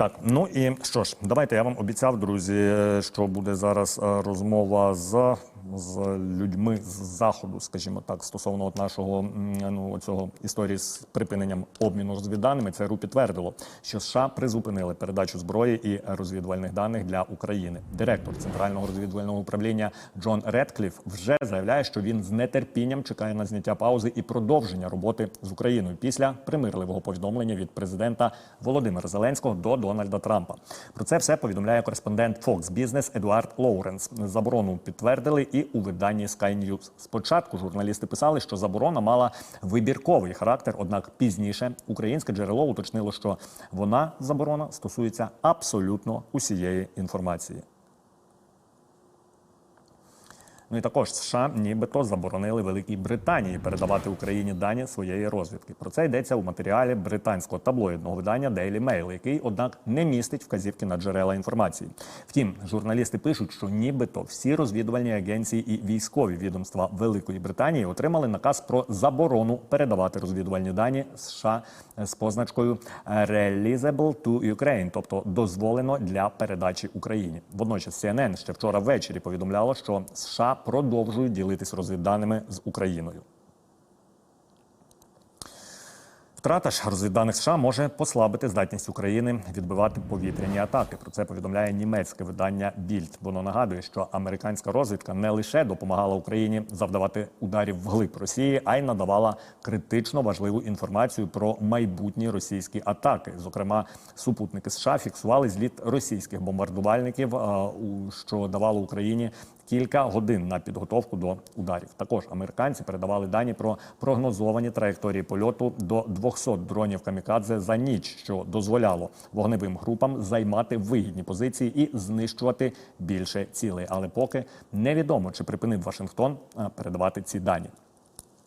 Так, ну і що ж, давайте я вам обіцяв, друзі, що буде зараз е, розмова з, з людьми з заходу, скажімо так, стосовно от нашого ну цього історії з припиненням обміну розвідданими. Це РУ підтвердило, що США призупинили передачу зброї і розвідувальних даних для України. Директор центрального розвідувального управління Джон Редкліф вже заявляє, що він з нетерпінням чекає на зняття паузи і продовження роботи з Україною після примирливого повідомлення від президента Володимира Зеленського до Дональда Трампа. Про це все повідомляє кореспондент Fox Business Едуард Лоуренс. Заборону підтвердили і у виданні Sky News. Спочатку журналісти писали, що заборона мала вибірковий характер, однак пізніше українське джерело уточнило, що вона заборона стосується абсолютно усієї інформації. Ну і також США нібито заборонили Великій Британії передавати Україні дані своєї розвідки. Про це йдеться у матеріалі британського таблоїдного видання Daily Mail, який, однак, не містить вказівки на джерела інформації. Втім, журналісти пишуть, що нібито всі розвідувальні агенції і військові відомства Великої Британії отримали наказ про заборону передавати розвідувальні дані США з позначкою «Releasable to Ukraine», тобто дозволено для передачі Україні. Водночас CNN ще вчора ввечері повідомляло, що США продовжують ділитись розвідданими з Україною. Втрата ж розвідданих США може послабити здатність України відбивати повітряні атаки. Про це повідомляє німецьке видання Більд. Воно нагадує, що американська розвідка не лише допомагала Україні завдавати ударів вглиб Росії, а й надавала критично важливу інформацію про майбутні російські атаки. Зокрема, супутники США фіксували зліт російських бомбардувальників, що давало Україні кілька годин на підготовку до ударів. Також американці передавали дані про прогнозовані траєкторії польоту до 200 дронів камікадзе за ніч, що дозволяло вогневим групам займати вигідні позиції і знищувати більше цілей. Але поки невідомо, чи припинив Вашингтон передавати ці дані.